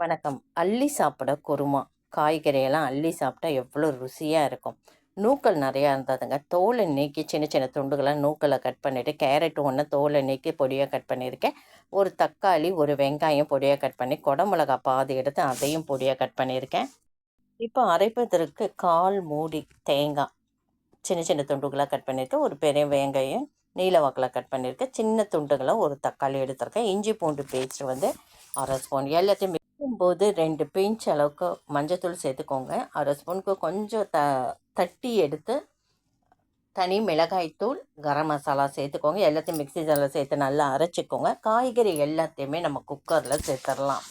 வணக்கம். அள்ளி சாப்பிட குருமா. காய்கறியெல்லாம் அள்ளி சாப்பிட்டா எவ்வளோ ருசியாக இருக்கும். நூக்கல் நிறையா இருந்ததுங்க. தோலை நீக்கி சின்ன சின்ன துண்டுகளாக நூக்களை கட் பண்ணிவிட்டு கேரட் ஒன்று தோலை நீக்கி பொடியாக கட் பண்ணியிருக்கேன். ஒரு தக்காளி ஒரு வெங்காயம் பொடியாக கட் பண்ணி குடமிளகா பாதி எடுத்து அதையும் பொடியாக கட் பண்ணியிருக்கேன். இப்போ அரைப்பதற்கு கால் மூடி தேங்காய் சின்ன சின்ன துண்டுகளாக கட் பண்ணியிருக்கேன் ஒரு பெரிய வெங்காயம் நீல வாக்கில் கட் பண்ணியிருக்கேன். சின்ன துண்டுகளாக ஒரு தக்காளி எடுத்திருக்கேன். இஞ்சி பூண்டு பேஸ்ட் வந்து அரை ஸ்பூன். எல்லாத்தையும் போது ரெண்டு பிஞ்ச் அளவுக்கு மஞ்சத்தூள் சேர்த்துக்கோங்க. அரை ஸ்பூனுக்கு கொஞ்சம் த தட்டி எடுத்து தனி மிளகாய்த்தூள் கரம் மசாலா சேர்த்துக்கோங்க. எல்லாத்தையும் மிக்ஸி ஜாரில் சேர்த்து நல்லா அரைச்சிக்கோங்க. காய்கறி எல்லாத்தையுமே நம்ம குக்கரில் சேர்த்துடலாம்.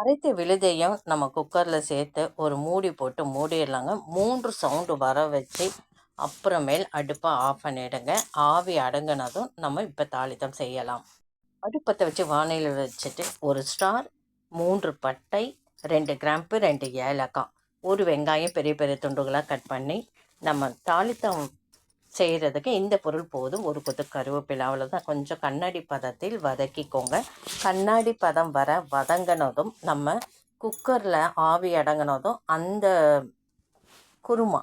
அரைத்த விழுதையும் நம்ம குக்கரில் சேர்த்து ஒரு மூடி போட்டு மூடிடலாங்க. மூன்று சவுண்டு வர வச்சு அப்புறமேல் அடுப்பை ஆஃப் பண்ணிவிடுங்க ஆவி அடங்கினதும் நம்ம இப்போ தாளித்தம் செய்யலாம். அடுப்பத்தை வச்சு வானிலை வச்சுட்டு ஒரு ஸ்டார் மூன்று பட்டை ரெண்டு கிராம்பு ரெண்டு ஏலக்காய். ஒரு வெங்காயம் பெரிய பெரிய துண்டுகளாக கட் பண்ணி நம்ம தாளித்தம் செய்கிறதுக்கு இந்த பொருள் போதும். ஒரு கொத்து கருவேப்பிலை அவ்வளோதான் கொஞ்சம் கண்ணாடி பதத்தில் வதக்கிக்கோங்க. கண்ணாடி பதம் வர வதங்கினதும் நம்ம குக்கரில் ஆவி அடங்கினதும் அந்த குருமா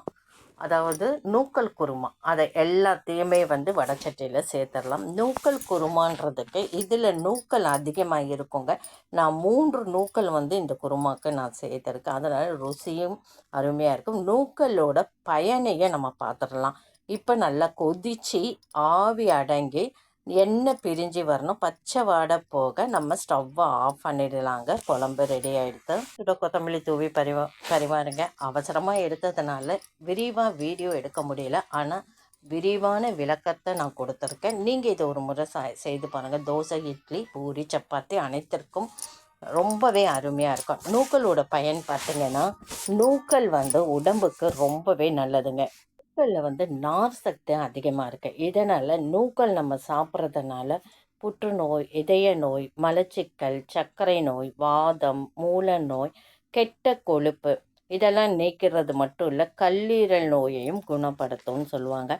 அதாவது நூக்கல் குருமா. அதை எல்லாத்தையுமே வந்து வடச்சட்டியில் சேர்த்துடலாம். நூக்கல் குருமான்றதுக்கு இதில் நூக்கல் அதிகமாக இருக்குங்க. நான் மூன்று நூக்கல் வந்து இந்த குருமாவுக்கு நான் சேர்த்துருக்கேன். அதனால் ருசியும் அருமையாக இருக்கும். நூக்கலோட பயனையை நம்ம பார்த்துடலாம். இப்போ நல்லா கொதித்து ஆவி அடங்கி எண்ணெய் பிரிஞ்சு வரணும். பச்சை வாடை போக நம்ம ஸ்டவ்வை ஆஃப் பண்ணிடலாங்க. குழம்பு ரெடி ஆகிடுது இதோ கொத்தமல்லி தூவி பரிவா பரிவாருங்க அவசரமாக எடுத்ததுனால விரிவாக வீடியோ எடுக்க முடியல. ஆனால் விரிவான விளக்கத்தை நான் கொடுத்துருக்கேன். நீங்கள் இதை ஒரு முறை செய்து பாருங்கள் தோசை இட்லி பூரி சப்பாத்தி அனைத்திற்கும் ரொம்பவே அருமையாக இருக்கும். நூக்கலோட பயன் பார்த்திங்கன்னா நூக்கல் வந்து உடம்புக்கு ரொம்பவே நல்லதுங்க. நூக்கலில் வந்து நார் சக்தி அதிகமாக இருக்குது இதனால் நூக்கல் நம்ம சாப்பிட்றதுனால புற்றுநோய் இதய நோய் மலச்சிக்கல் சர்க்கரை நோய் வாதம் மூல நோய் கெட்ட கொழுப்பு இதெல்லாம் நீக்கிறது மட்டும் இல்லை கல்லீரல் நோயையும் குணப்படுத்தும்னு சொல்லுவாங்க.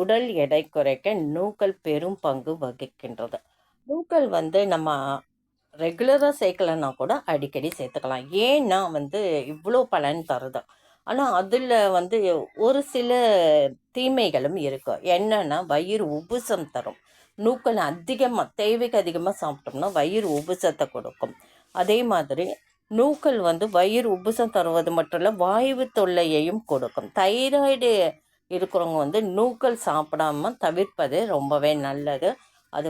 உடல் எடை குறைக்க நூக்கல் பெரும் பங்கு வகிக்கின்றது. நூக்கல் வந்து நம்ம ரெகுலராக சேர்க்கலன்னா கூட அடிக்கடி சேர்த்துக்கலாம். ஏன்னா வந்து இவ்வளோ பலன் தருது. ஆனால் அதில் வந்து ஒரு சில தீமைகளும் இருக்கும் என்னென்னா வயிறு உபுசம் தரும். நூக்கள் அதிகமாக தேவைக்கு அதிகமாக சாப்பிட்டோம்னா வயிறு உபுசத்தை கொடுக்கும். அதே மாதிரி நூக்கள் வந்து வயிறு உபுசம் தருவது மட்டும் இல்லை வாயு தொல்லையையும் கொடுக்கும். தைராய்டு இருக்கிறவங்க வந்து நூக்கள் சாப்பிடாம தவிர்ப்பது ரொம்பவே நல்லது. அது